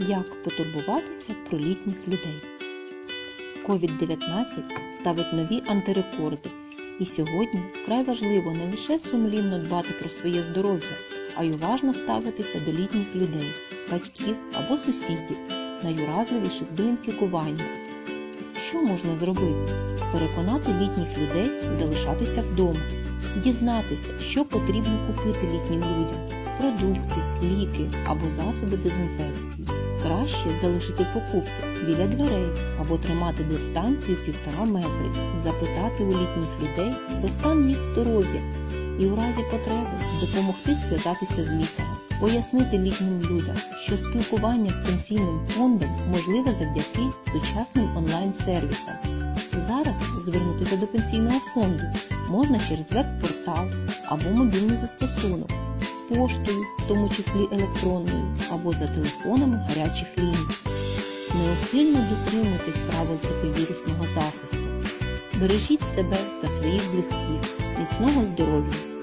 Як потурбуватися про літніх людей. COVID-19 ставить нові антирекорди, і сьогодні вкрай важливо не лише сумлінно дбати про своє здоров'я, а й уважно ставитися до літніх людей, батьків або сусідів, найуразливіших до інфікування. Що можна зробити? Переконати літніх людей залишатися вдома, дізнатися, що потрібно купити літнім людям продукти, ліки або засоби дезінфекції. Краще залишити покупки біля дверей або тримати дистанцію півтора метри, запитати у літніх людей про стан їх здоров'я і у разі потреби допомогти зв'язатися з лікарем, пояснити літнім людям, що спілкування з пенсійним фондом можливе завдяки сучасним онлайн-сервісам. Зараз звернутися до пенсійного фонду можна через веб-портал або мобільний застосунок поштою, в тому числі електронною, або за телефонами гарячих ліній. Необхідно дотримуйтесь правил противірусного захисту. Бережіть себе та своїх близьких. Міцного здоров'я!